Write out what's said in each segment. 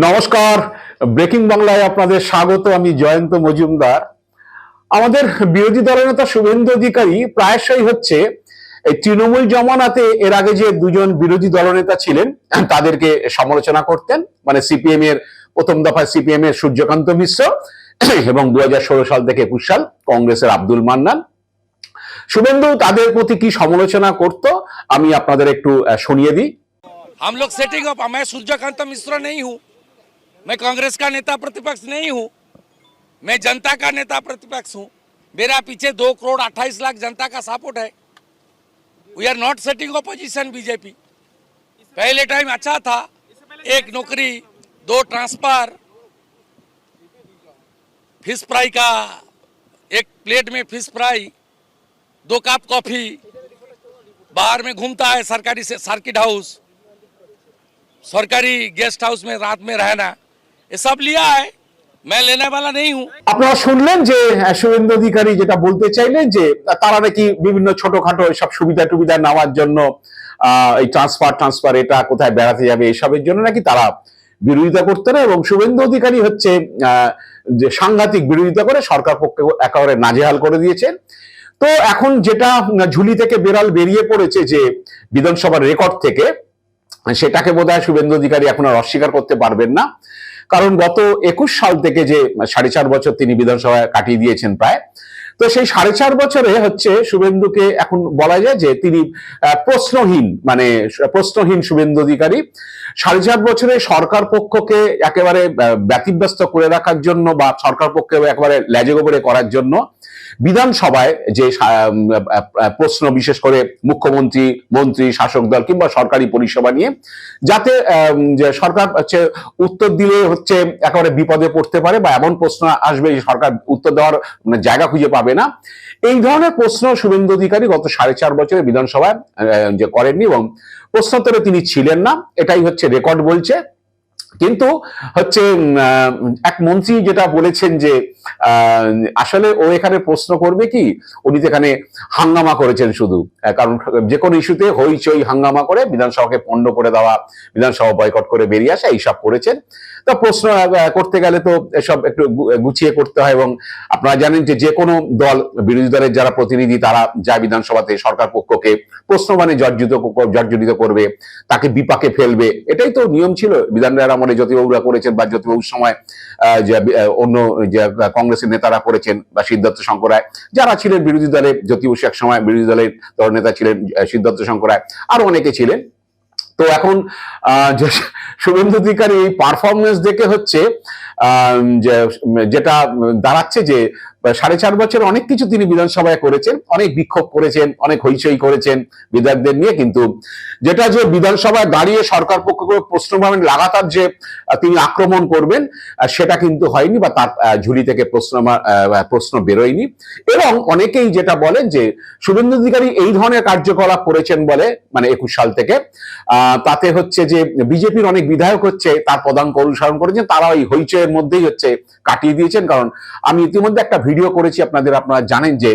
নমস্কার ব্রেকিং বাংলায় আপনাদের স্বাগত আমি জয়ন্ত মজুমদার আমাদের বিরোধী দলনেতা শুভেন্দু অধিকারী প্রায়শই হচ্ছে এই তৃণমূল জমানাতে এর আগে যে দুজন বিরোধী দলনেতা ছিলেন তাদেরকে সমালোচনা করতেন মানে সিপিএম এর প্রথম দফায় সিপিএম এর সূর্যকান্ত মিশ্র এবং দু সাল থেকে একুশ সাল কংগ্রেসের আব্দুল মান্নান শুভেন্দু তাদের প্রতি কি সমালোচনা করত আমি আপনাদের একটু আহ, শুনিয়ে দিই हम लोग सेटिंग अप मैं सूर्यकांत मिश्रा नहीं हूँ मैं कांग्रेस का नेता प्रतिपक्ष नहीं हूँ। मैं जनता का नेता प्रतिपक्ष हूँ। मेरा पीछे दो करोड़ अट्ठाईस लाख जनता का सपोर्ट है। We are not setting opposition BJP पहले टाइम अच्छा था। एक नौकरी, दो ट्रांसफ़र फ़िश फ्राई का, एक प्लेट में फ़िश फ्राई दो कप कॉफ़ी बाहर में घूमता है सरकारी से सर्किट हाउस सरकारी गेस्ट हाउस में रात में रहना। ये सब लिया है मैं लेने वाला नहीं हूँ আপনারা শুনলেন যে আহ, শুভেন্দু অধিকারী যেটা বলতে চাইলেন যে আহ, তারা নাকি বিভিন্ন ছোটখাটো সব সুবিধা টুবিধা নেওয়ার জন্য আহ, এই ট্রান্সফার ট্রান্সফার এটা কোথায় বেড়াতে যাবে এসবের জন্য নাকি তারা বিরোধিতা করতে না এবং শুভেন্দু অধিকারী হচ্ছে আহ, যে সাংঘাতিক বিরোধিতা করে সরকার পক্ষে একেবারে নাজেহাল করে দিয়েছেন তো এখন যেটা উম, ঝুলি থেকে বেড়াল বেরিয়ে পড়েছে যে বিধানসভার রেকর্ড থেকে সেটাকে বোধহয় শুভেন্দু অধিকারী এখন আর অস্বীকার করতে পারবেন না কারণ গত একুশ সাল থেকে যে সাড়ে চার বছর তিনি বিধানসভায় কাটিয়ে দিয়েছেন প্রায়, তো সেই সাড়ে চার বছরে হচ্ছে শুভেন্দুকে এখন বলা যায় যে তিনি প্রশ্নহীন মানে প্রশ্নহীন শুভেন্দু অধিকারী। সাড়ে চার বছরে সরকার পক্ষকে একেবারে ব্যতিব্যস্ত করে রাখার জন্য বা সরকার পক্ষকে একেবারে লেজে গোবরে করার জন্য বিধানসভায় যে প্রশ্ন বিশেষ করে মুখ্যমন্ত্রী, মন্ত্রী, শাসক দল কিংবা সরকারি পরিষেবা নিয়ে, যাতে যে সরকার হচ্ছে উত্তর দিলে হচ্ছে একেবারে বিপদে পড়তে পারে বা এমন প্রশ্ন আসবে যে সরকার উত্তর দেওয়ার মানে জায়গা খুঁজে পাবে না। এই ধরনের প্রশ্ন শুভেন্দু অধিকারী গত সাড়ে চার বছরে বিধানসভায় যে করেননি এবং প্রশ্নোত্তরে তিনি ছিলেন না। এটাই হচ্ছে রেকর্ড বলছে। কিন্তু হচ্ছে এক মন্ত্রী যেটা বলেছেন যে আসলে ও এখানে প্রশ্ন করবে কি, উনি তো এখানে হাঙ্গামা করেছেন শুধু কারণ যে কোনো ইস্যুতে হইচই হাঙ্গামা করে বিধানসভাকে পণ্ড করে দেওয়া বিধানসভা বয়কট করে বেরিয়ে আসা, এইসব করেছেন। তো প্রশ্ন করতে গেলে তো এসব একটু গুছিয়ে করতে হয় এবং আপনারা জানেন যে যে কোনো দল, বিরোধী দলের যারা প্রতিনিধি, তারা যায় বিধানসভাতে সরকার পক্ষকে প্রশ্ন মানে জর্জিত, জর্জরিত করবে, তাকে বিপাকে ফেলবে, এটাই তো নিয়ম ছিল বিধানরা আমলে জ্যোতিবাবুরা করেছেন বা জ্যোতিবাবুর সময় যে অন্য যে কংগ্রেসের নেতারা করেছেন বা সিদ্ধার্থ শঙ্কর রায়, যারা ছিলেন বিরোধী দলে জ্যোতিবসু এক সময় বিরোধী দলের দল নেতা ছিলেন সিদ্ধার্থ শঙ্কর রায়, আরও অনেকে ছিলেন। তো এখন শুভেন্দু অধিকারী এই পারফরমেন্স দেখে হচ্ছে যেটা দাঁড়াচ্ছে যে সাড়ে চার বছর অনেক কিছু তিনি বিধানসভায় করেছেন, অনেক বিক্ষোভ করেছেন, অনেক হইচই করেছেন বিধায়কদের নিয়ে, কিন্তু যেটা যে বিধানসভায় দাঁড়িয়ে সরকার পক্ষকে প্রশ্ন পাবেন লাগাতার যে তিনি আক্রমণ করবেন সেটা কিন্তু হয়নি বা তার ঝুলি থেকে প্রশ্ন প্রশ্ন বেরোয়নি। এবং অনেকেই যেটা বলেন যে, শুভেন্দু অধিকারী এই ধরনের কার্যকলাপ করেছেন বলে মানে একুশ সাল থেকে তাতে হচ্ছে যে বিজেপির অনেক বিধায়ক হচ্ছে, তার পদাঙ্ক অনুসরণ করেছেন তারা ওই হইচয়ের মধ্যেই হচ্ছে কাটিয়ে দিয়েছেন। কারণ আমি ইতিমধ্যে একটা ভিডিও করেছি আপনাদের আপনারা জানেন যে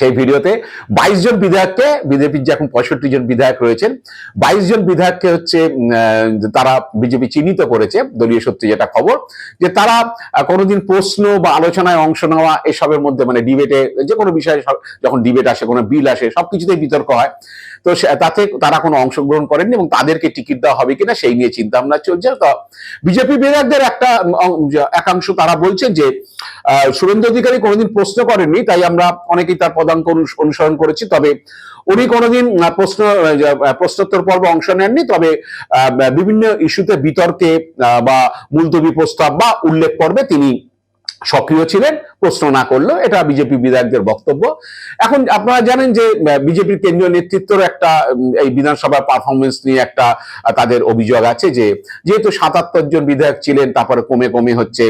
সেই ভিডিওতে বাইশ জন বিধায়ককে, বিজেপির যে এখন পঁয়ষট্টি জন বিধায়ক রয়েছেন, বাইশ জন বিধায়ককে হচ্ছে তারা বিজেপি চিহ্নিত করেছে, দলীয় সূত্রে যেটা খবর, যে তারা কোনোদিন প্রশ্ন বা আলোচনায় অংশ নেওয়া এসবের মধ্যে মানে ডিবেটে যে কোনো বিষয়ে যখন ডিবেট আসে, কোনো বিল আসে, সবকিছুতেই বিতর্ক হয়। তো তাতে তারা কোনো অংশগ্রহণ করেননি এবং তাদেরকে টিকিট দেওয়া হবে কিনা সেই নিয়ে চিন্তা ভাবনা চলছে। তো বিজেপি বিধায়কদের একটা একাংশ তারা বলছেন যে শুভেন্দু অধিকারী কোনোদিন প্রশ্ন করেননি, তাই আমরা অনেকেই তার পদাঙ্ক অনুসরণ করেছি, তবে উনি কোনোদিন প্রশ্ন প্রশ্নোত্তর পর্ব অংশ নেননি, তবে বিভিন্ন ইস্যুতে বিতর্কে বা মুলতবি প্রস্তাব বা উল্লেখ পর্বে তিনি সক্রিয় ছিলেন। প্রশ্ন না করলেও এটা বিজেপি বিধায়কদের বক্তব্য। এখন আপনারা জানেন যে বিজেপির কেন্দ্রীয় নেতৃত্বের একটা এই বিধানসভার পারফরমেন্স নিয়ে একটা তাদের অভিযোগ আছে যে, যেহেতু সাতাত্তর জন বিধায়ক ছিলেন, তারপরে কমে কমে হচ্ছে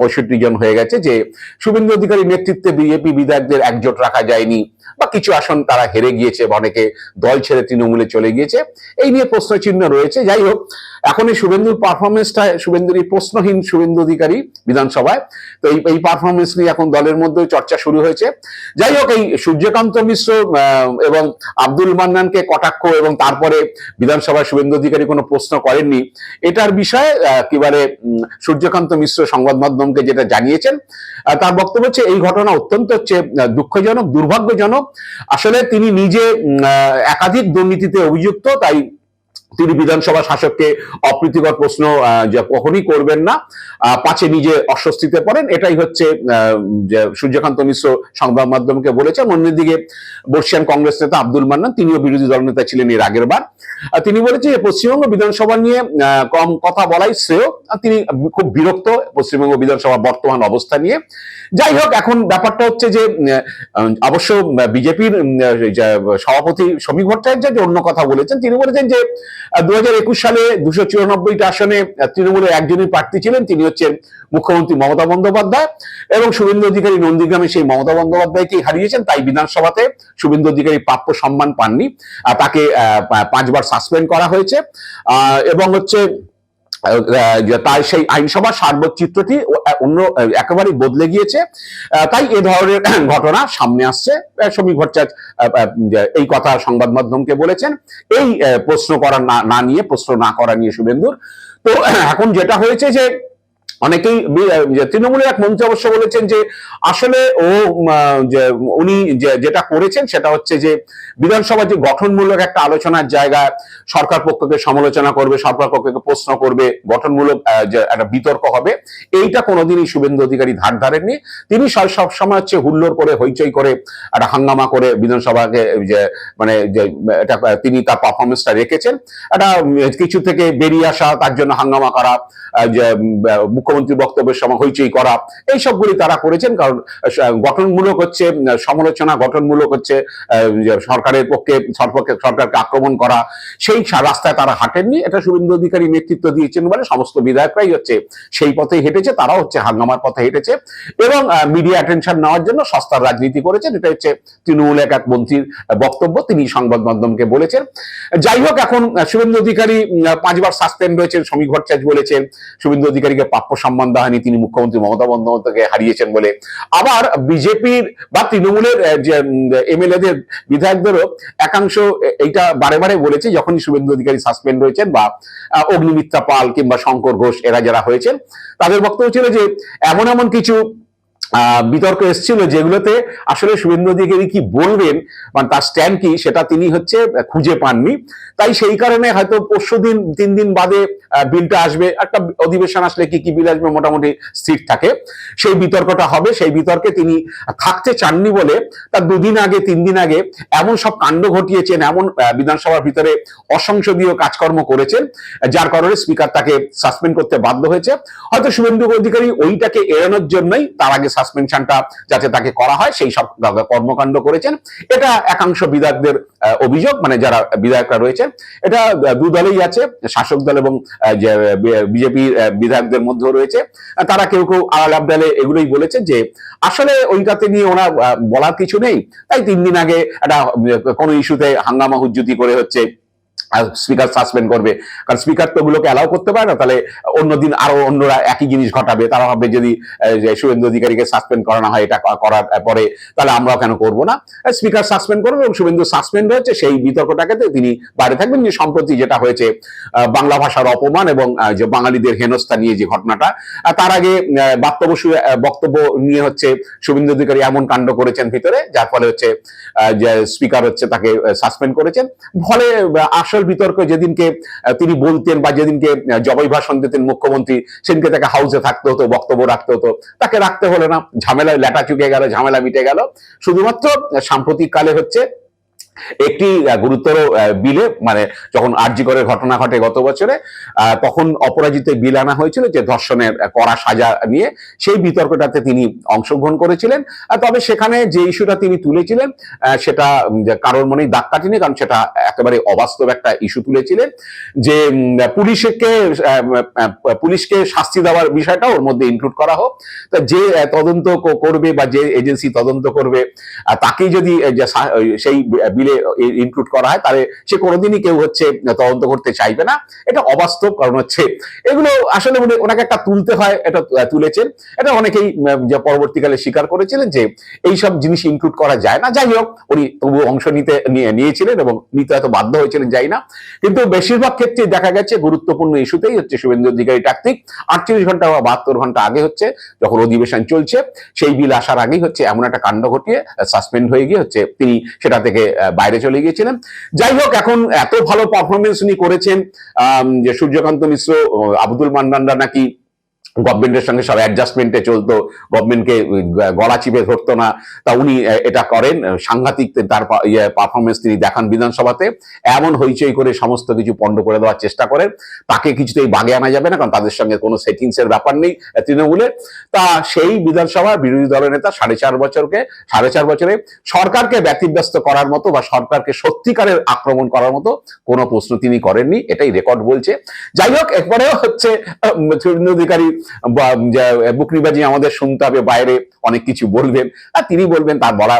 পঁয়ষট্টি জন হয়ে গেছে যে, শুভেন্দু অধিকারী নেতৃত্বে বিজেপি বিধায়কদের একজোট রাখা যায়নি বা কিছু আসন তারা হেরে গিয়েছে অনেকে দল ছেড়ে তৃণমূলে চলে গিয়েছে, এই নিয়ে প্রশ্ন চিহ্ন রয়েছে। যাই হোক, এখন এই শুভেন্দুর পারফরমেন্সটা শুভেন্দুর এই প্রশ্নহীন শুভেন্দু অধিকারী বিধানসভায়, তো এই এই পারফরমেন্স নিয়ে এখন দলের মধ্যে চর্চা শুরু হয়েছে। যাই হোক, এই সূর্যকান্ত মিশ্র এবং আব্দুল মান্নানকে কটাক্ষ এবং তারপরে বিধানসভায় শুভেন্দু অধিকারী কোনো প্রশ্ন করেননি, এটার বিষয়ে বলে সূর্যকান্ত মিশ্র সংবাদ মাধ্যমকে যেটা জানিয়েছেন তার বক্তব্য হচ্ছে, এই ঘটনা অত্যন্ত হচ্ছে দুঃখজনক, দুর্ভাগ্যজনক। আসলে তিনি নিজে একাধিক দুর্নীতিতে অভিযুক্ত, তাই তিনি বিধানসভা শাসককে অপ্রীতিকর প্রশ্ন কখনই করবেন না পাছে নিজে অস্বস্তিতে পড়েন। এটাই হচ্ছে সূর্যকান্ত মিশ্র সংবাদ মাধ্যমকে বলেছেন। অন্যদিকে বর্ষিয়ান কংগ্রেস নেতা আব্দুল মান্নান, তিনিও বিরোধী দলনেতা ছিলেন এর আগের বার। তিনি বলেছেন পশ্চিমবঙ্গ বিধানসভা নিয়ে কম কথা বলাই শ্রেয়। তিনি খুব বিরক্ত পশ্চিমবঙ্গ বিধানসভা বর্তমান অবস্থা নিয়ে। যাই হোক, এখন ব্যাপারটা হচ্ছে যে অবশ্য বিজেপির সভাপতি সমীক ভট্টাচার্য অন্য কথা বলেছেন। তিনি বলেছেন যে দু হাজার একুশ সালে দুশো চুরানব্বইটা আসনে তৃণমূলের একজনই প্রার্থী ছিলেন। তিনি হচ্ছেন মুখ্যমন্ত্রী মমতা বন্দ্যোপাধ্যায় এবং শুভেন্দু অধিকারী নন্দীগ্রামে সেই মমতা বন্দ্যোপাধ্যায়কে হারিয়েছেন। তাই বিধানসভাতে শুভেন্দু অধিকারী প্রাপ্য সম্মান পাননি। তাকে পাঁচবার সাসপেন্ড করা হয়েছে। এবং হচ্ছে তাই সেই আইনসভার সার্বচিত্রটি অন্য একেবারেই বদলে গিয়েছে। তাই এ ধরনের ঘটনা সামনে আসছে। সমীক আহ, এই কথা সংবাদ মাধ্যমকে বলেছেন। এই প্রশ্ন করা না নিয়ে প্রশ্ন না করা নিয়ে শুভেন্দুর। তো এখন যেটা হয়েছে যে অনেকেই তৃণমূলের এক মন্ত্রী অবশ্য বলেছেন যে আসলে ও উনি যেটা করেছেন সেটা হচ্ছে যে বিধানসভা যে গঠনমূলক একটা আলোচনার জায়গা সরকার পক্ষকে সমালোচনা করবে সরকার পক্ষকে প্রশ্ন করবে গঠনমূলক একটা বিতর্ক হবে। এইটা কোনোদিনই শুভেন্দু অধিকারী ধার ধারেননি। তিনি সব সময় হচ্ছে হুল্লোড় করে হইচই করে একটা হাঙ্গামা করে বিধানসভাকে যে মানে এটা তিনি তার পারফরমেন্সটা রেখেছেন। একটা কিছু থেকে বেরিয়ে আসা তার জন্য হাঙ্গামা করা আহ, মুখ্যমন্ত্রী বক্তব্যের সময় হইচই করা। এই সবগুলি তারা করেছেন কারণ গঠনমূলক হচ্ছে সমালোচনা গঠনমূলক হচ্ছে সরকারের পক্ষে, সরপক্ষে সরকারকে আক্রমণ করা। সেই রাস্তায় তারা হাঁটেননি, এটা শুভেন্দু অধিকারী নেতৃত্ব দিয়েছেন বলে সমস্ত বিধায়করাই হচ্ছে সেই পথেই হেঁটেছে, তারাও হচ্ছে হাঙ্গামার পথে হেঁটেছে। এবং মিডিয়া অ্যাটেনশন নেওয়ার জন্য সস্তার রাজনীতি করেছেন, এটা হচ্ছে তৃণমূল এক এক মন্ত্রীর বক্তব্য, তিনি সংবাদ মাধ্যমকে বলেছেন। যাই হোক, এখন শুভেন্দু অধিকারী পাঁচবার সাসপেন্ড হয়েছেন সমীক ভট্টাচার্য বলেছেন, শুভেন্দু অধিকারীকে প্রাপ্য সম্মান দাহানি তিনি মুখ্যমন্ত্রী মমতা বন্দ্যোপাধ্যায়কে হারিয়েছেন বলে। আবার বিজেপির বা তৃণমূলের যে এমএলএদের বিধায়কদেরও একাংশ এইটা বারে বারে বলেছে, যখনই শুভেন্দু অধিকারী সাসপেন্ড হয়েছেন বা অগ্নিমিত্রা পাল কিংবা শঙ্কর ঘোষ এরা যারা হয়েছেন, তাদের বক্তব্য ছিল যে, এমন এমন কিছু বিতর্ক এসেছিল যেগুলোতে আসলে শুভেন্দু অধিকারী কি বলবেন মানে তার স্ট্যান্ড কি, সেটা তিনি হচ্ছে খুঁজে পাননি। তাই সেই কারণে হয়তো পরশু দিন, তিন দিন বাদে বিলটা আসবে। একটা অধিবেশন আসলে কি কি বিল আসবে মোটামুটি স্থির থাকে। সেই বিতর্কটা হবে। সেই বিতর্কে তিনি থাকতে চাননি বলে তার দুদিন আগে, তিন দিন আগে এমন সব কাণ্ড ঘটিয়েছেন, এমন বিধানসভার ভিতরে অসংসদীয় কাজকর্ম করেছেন, যার কারণে স্পিকার তাকে সাসপেন্ড করতে বাধ্য হয়েছে। হয়তো শুভেন্দু অধিকারী ওইটাকে এড়ানোর জন্যই তার আগে সাসপেনশনটা যাতে তাকে করা হয়, সেই সব কর্মকাণ্ড করেছেন। এটা একাংশ বিধায়কদের অভিযোগ মানে যারা বিধায়করা রয়েছেন। এটা দু দলেই আছে, শাসক দল এবং বিজেপি বিধায়কদের মধ্যেও রয়েছে। তারা কেউ কেউ আলাল আবদালে এগুলোই বলেছে যে, আসলে ওইটাতে নিয়ে ওরা বলার কিছু নেই। তাই তিন দিন আগে একটা কোনো ইস্যুতে হাঙ্গামা হুজ্জুতি করে হচ্ছে স্পিকার সাসপেন্ড করবে। কারণ স্পিকার তো ওগুলোকে অ্যালাউ করতে পারে না তাহলে অন্যদিন আরও অন্যরা একই জিনিস ঘটাবে। তারা ভাববে যদি শুভেন্দু অধিকারীকে সাসপেন্ড করানো হয় এটা করার পরে তাহলে আমরাও কেন করব না? স্পিকার সাসপেন্ড করবে এবং শুভেন্দু সাসপেন্ড হয়েছে সেই বিতর্কটাকে তিনি বাইরে থাকবেন। যে সম্প্রতি যেটা হয়েছে বাংলা ভাষার অপমান এবং যে বাঙালিদের হেনস্থা নিয়ে যে ঘটনাটা তার আগে বক্তব্য বক্তব্য নিয়ে হচ্ছে শুভেন্দু অধিকারী এমন কাণ্ড করেছেন ভিতরে যার ফলে হচ্ছে যে স্পিকার হচ্ছে তাকে সাসপেন্ড করেছেন। ফলে আহ, আসল বিতর্ক যেদিনকে তিনি বলতেন বা যেদিনকে জবাই ভাষণ দিতেন মুখ্যমন্ত্রী, সেদিনকে তাকে হাউসে থাকতে হতো, বক্তব্য রাখতে হতো। তাকে রাখতে হলো না, ঝামেলায় লেটা চুকে গেল, ঝামেলা মিটে গেল। শুধুমাত্র সাম্প্রতিক কালে হচ্ছে একটি গুরুতর বিলে মানে যখন আরজি করের ঘটনা ঘটে গত বছরে তখন অপরাজিত বিল আনা হয়েছিল যে ধর্ষণের কড়া সাজা নিয়ে সেই বিতর্কটাতে তিনি অংশগ্রহণ করেছিলেন। তবে সেখানে যে ইস্যুটা তিনি তুলেছিলেন সেটা কারোর মনেই দাগ কাটেনি, কারণ সেটা একেবারে অবাস্তব একটা ইস্যু তুলেছিলেন। যে পুলিশকে পুলিশকে শাস্তি দেওয়ার বিষয়টা ওর মধ্যে ইনক্লুড করা হোক। তা যে তদন্ত করবে বা যে এজেন্সি তদন্ত করবে তাকেই যদি সেই বিলে ইনক্লুড করা হয়, তাহলে সে কোনোদিনই কেউ হচ্ছে তদন্ত করতে চাইবে না। এটা অবাস্তব কারণ হচ্ছে, এগুলো আসলে উনি- ওনাকে একটা তুলতে হয়, এটা তুলেছেন। এটা অনেকেই পরবর্তীকালে স্বীকার করেছিলেন যে এই সব জিনিস ইনক্লুড করা যায় না। যাই হোক, উনি তবু অংশ নিতে নিয়েছিলেন এবং নিতে হয়তো বাধ্য হয়েছিলেন, যাই না। কিন্তু বেশিরভাগ ক্ষেত্রে দেখা গেছে, গুরুত্বপূর্ণ ইস্যুতেই হচ্ছে শুভেন্দু অধিকারী ট্যাকটিক আটচল্লিশ ঘণ্টা বা বাহাত্তর ঘণ্টা আগে হচ্ছে যখন অধিবেশন চলছে, সেই বিল আসার আগেই হচ্ছে এমন একটা কাণ্ড ঘটিয়ে সাসপেন্ড হয়ে গিয়ে হচ্ছে তিনি সেটা থেকে বাইরে চলে গিয়েছিলেন। যাই হোক, এখন এত ভালো পারফরমেন্স উনি করেছেন যে সূর্যকান্ত মিশ্র আব্দুল মান্নানরা নাকি গভর্নমেন্টের সঙ্গে সব অ্যাডজাস্টমেন্টে চলতো গভর্নমেন্টকে গলা চিপে ধরতো না। তা উনি এটা করেন। সাংঘাতিক তার পারফরমেন্স তিনি দেখান বিধানসভাতে। এমন হইচই করে সমস্ত কিছু পণ্ড করে দেওয়ার চেষ্টা করেন। তাকে কিছুতেই বাগে আনা যাবে না কারণ তাদের সঙ্গে কোনো সেটিংসের ব্যাপার নেই আহ, তৃণমূলের। তা সেই বিধানসভার বিরোধী দলের নেতা সাড়ে চার বছরকে সাড়ে চার বছরে সরকারকে ব্যতিব্যস্ত করার মতো বা সরকারকে সত্যিকারের আক্রমণ করার মতো কোনো প্রশ্ন তিনি করেননি এটাই রেকর্ড বলছে। যাই হোক এরপরেও হচ্ছে অধিকারী বুকরিবাজি আমাদের শুনতে হবে, বাইরে অনেক কিছু বলবেন। আর তিনি বলবেন, তার বলা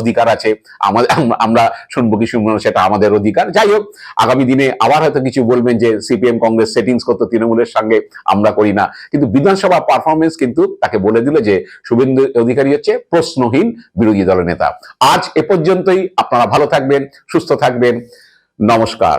অধিকার আছে। আমাদের আমরা শুনব কি শুনব সেটা আমাদের অধিকার। যাই হোক, আগামী দিনে আবার হয়তো কিছু বলবেন যে, সিপিএম কংগ্রেস সেটিংস করতো তৃণমূলের সঙ্গে, আমরা করি না। কিন্তু বিধানসভা পারফরমেন্স কিন্তু তাকে বলে দিল যে, শুভেন্দু অধিকারী হচ্ছে প্রশ্নহীন বিরোধী দলের নেতা। আজ এ পর্যন্তই, আপনারা ভালো থাকবেন, সুস্থ থাকবেন। নমস্কার।